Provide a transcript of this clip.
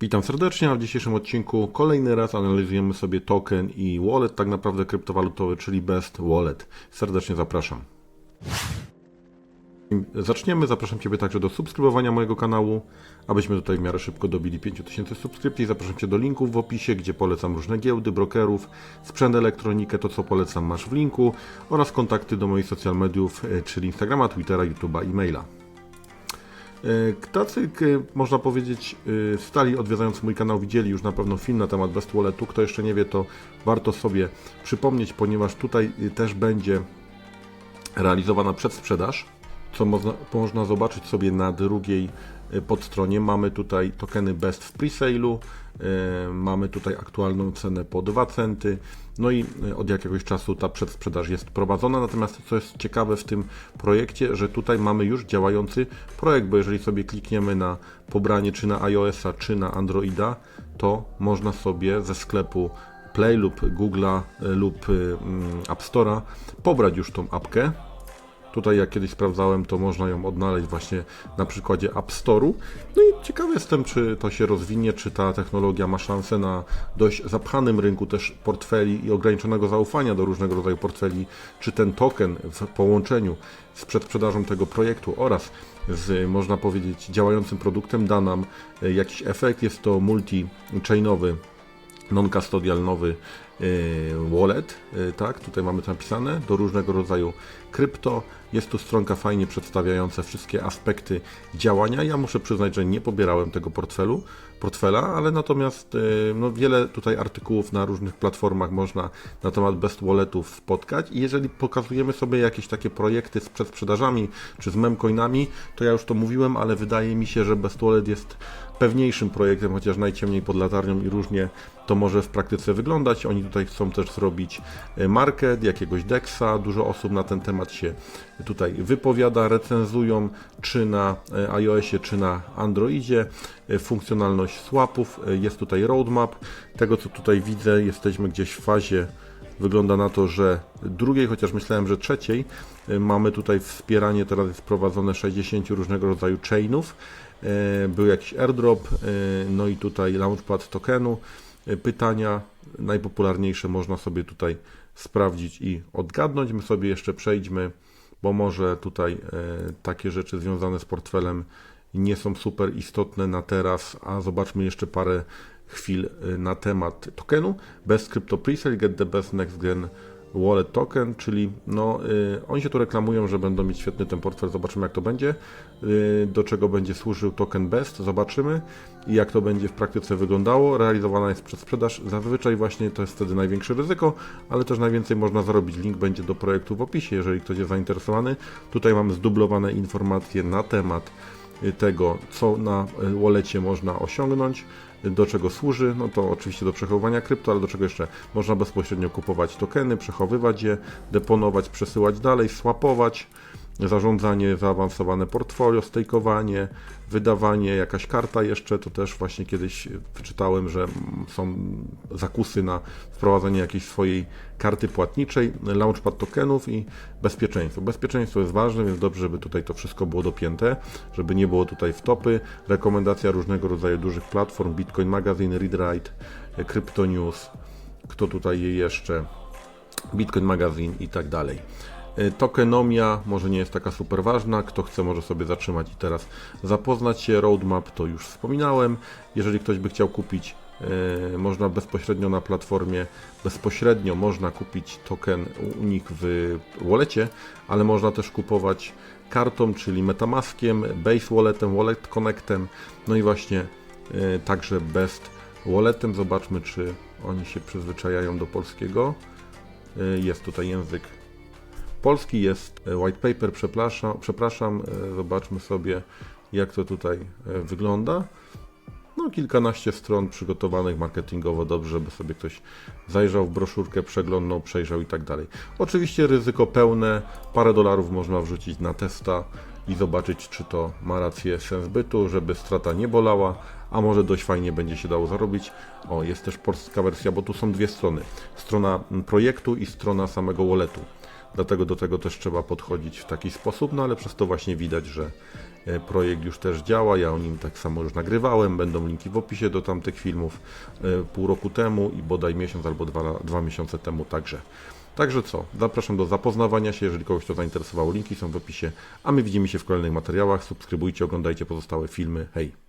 Witam serdecznie, a w dzisiejszym odcinku kolejny raz analizujemy sobie token i wallet, tak naprawdę kryptowalutowy, czyli Best Wallet. Serdecznie zapraszam. Zaczniemy, zapraszam Ciebie także do subskrybowania mojego kanału, abyśmy tutaj w miarę szybko dobili 5000 subskrypcji. Zapraszam Cię do linków w opisie, gdzie polecam różne giełdy, brokerów, sprzęt, elektronikę, to co polecam masz w linku oraz kontakty do moich social mediów, e, czyli Instagrama, Twittera, YouTube'a i maila. E, Tacy, k- można powiedzieć, e, stali odwiedzając mój kanał widzieli już na pewno film na temat Best Walletu. Kto jeszcze nie wie, to warto sobie przypomnieć, ponieważ tutaj e, też będzie realizowana przedsprzedaż, co można, można zobaczyć sobie na drugiej e, podstronie. Mamy tutaj tokeny Best w presale'u, e, mamy tutaj aktualną cenę po 2 centy, no i e, od jakiegoś czasu ta przedsprzedaż jest prowadzona. Natomiast co jest ciekawe w tym projekcie, że tutaj mamy już działający projekt, bo jeżeli sobie klikniemy na pobranie czy na iOS-a, czy na Androida, to można sobie ze sklepu Play lub Google'a lub mm, App Store'a pobrać już tą apkę. Tutaj jak kiedyś sprawdzałem, to można ją odnaleźć właśnie na przykładzie App Store'u. No i ciekawy jestem, czy to się rozwinie, czy ta technologia ma szansę na dość zapchanym rynku też portfeli i ograniczonego zaufania do różnego rodzaju portfeli, czy ten token w połączeniu z przedsprzedażą tego projektu oraz z, można powiedzieć, działającym produktem da nam e, jakiś efekt. Jest to multi-chainowy non-custodial nowy e, wallet, e, tak, tutaj mamy to napisane, do różnego rodzaju krypto. Jest tu stronka fajnie przedstawiająca wszystkie aspekty działania. Ja muszę przyznać, że nie pobierałem tego portfelu, portfela, ale natomiast e, no, wiele tutaj artykułów na różnych platformach można na temat best walletów spotkać i jeżeli pokazujemy sobie jakieś takie projekty z przedsprzedażami czy z memcoinami, to ja już to mówiłem, ale wydaje mi się, że best wallet jest pewniejszym projektem, chociaż najciemniej pod latarnią i różnie to może w praktyce wyglądać. Oni tutaj chcą też zrobić e, market, jakiegoś DEXa. Dużo osób na ten temat się tutaj wypowiada, recenzują, czy na e, iOSie, czy na Androidzie. E, Funkcjonalność swapów, jest tutaj roadmap. Tego co tutaj widzę, jesteśmy gdzieś w fazie Wygląda na to, że drugiej, chociaż myślałem, że trzeciej. Mamy tutaj wspieranie, teraz jest prowadzone 60 różnego rodzaju chainów. Był jakiś airdrop, no i tutaj launchpad tokenu. Y, Pytania najpopularniejsze można sobie tutaj sprawdzić i odgadnąć. My sobie jeszcze przejdźmy, bo może tutaj y, takie rzeczy związane z portfelem nie są super istotne na teraz, a zobaczmy jeszcze parę chwil y, na temat tokenu. Best Crypto Presale, Get the Best Next Gen Wallet Token, czyli no, y, oni się tu reklamują, że będą mieć świetny ten portfel, zobaczymy jak to będzie, y, do czego będzie służył token Best, zobaczymy i jak to będzie w praktyce wyglądało. Realizowana jest przez sprzedaż, zazwyczaj właśnie to jest wtedy największe ryzyko, ale też najwięcej można zarobić. Link będzie do projektu w opisie, jeżeli ktoś jest zainteresowany. Tutaj mamy zdublowane informacje na temat tego, co na wallecie można osiągnąć, do czego służy, no to oczywiście do przechowywania krypto, ale do czego jeszcze można bezpośrednio kupować tokeny, przechowywać je, deponować, przesyłać dalej, swapować, zarządzanie, zaawansowane portfolio, stejkowanie, wydawanie, jakaś karta jeszcze, to też właśnie kiedyś wyczytałem, że są zakusy na wprowadzenie jakiejś swojej karty płatniczej, launchpad tokenów i bezpieczeństwo. Bezpieczeństwo jest ważne, więc dobrze, żeby tutaj to wszystko było dopięte, żeby nie było tutaj wtopy. Rekomendacja różnego rodzaju dużych platform, Bitcoin Magazine, Readwrite, Crypto News, kto tutaj je jeszcze, Bitcoin Magazine i tak dalej. E, Tokenomia może nie jest taka super ważna, kto chce może sobie zatrzymać i teraz zapoznać się. Roadmap to już wspominałem. Jeżeli ktoś by chciał kupić, e, można bezpośrednio na platformie, bezpośrednio można kupić token u nich w wallecie, ale można też kupować kartą, czyli Metamaskiem, Base Walletem, Wallet Connectem, no i właśnie e, także Best Walletem. Zobaczmy, czy oni się przyzwyczajają do polskiego. Jest tutaj język Polski jest e, white paper, przepraszam, przepraszam, zobaczmy sobie jak to tutaj e, wygląda. No kilkanaście stron przygotowanych marketingowo dobrze, żeby sobie ktoś zajrzał w broszurkę, przeglądnął, przejrzał i tak dalej. Oczywiście ryzyko pełne, parę dolarów można wrzucić na testa i zobaczyć czy to ma rację sens bytu, żeby strata nie bolała, a może dość fajnie będzie się dało zarobić. O, jest też polska wersja, bo tu są dwie strony. Strona projektu i strona samego walletu. Dlatego do tego też trzeba podchodzić w taki sposób, no ale przez to właśnie widać, że E, Projekt już też działa, ja o nim tak samo już nagrywałem, będą linki w opisie do tamtych filmów e, pół roku temu i bodaj miesiąc albo dwa, dwa miesiące temu także. Także co, zapraszam do zapoznawania się, jeżeli kogoś to zainteresowało, linki są w opisie, a my widzimy się w kolejnych materiałach, subskrybujcie, oglądajcie pozostałe filmy, hej!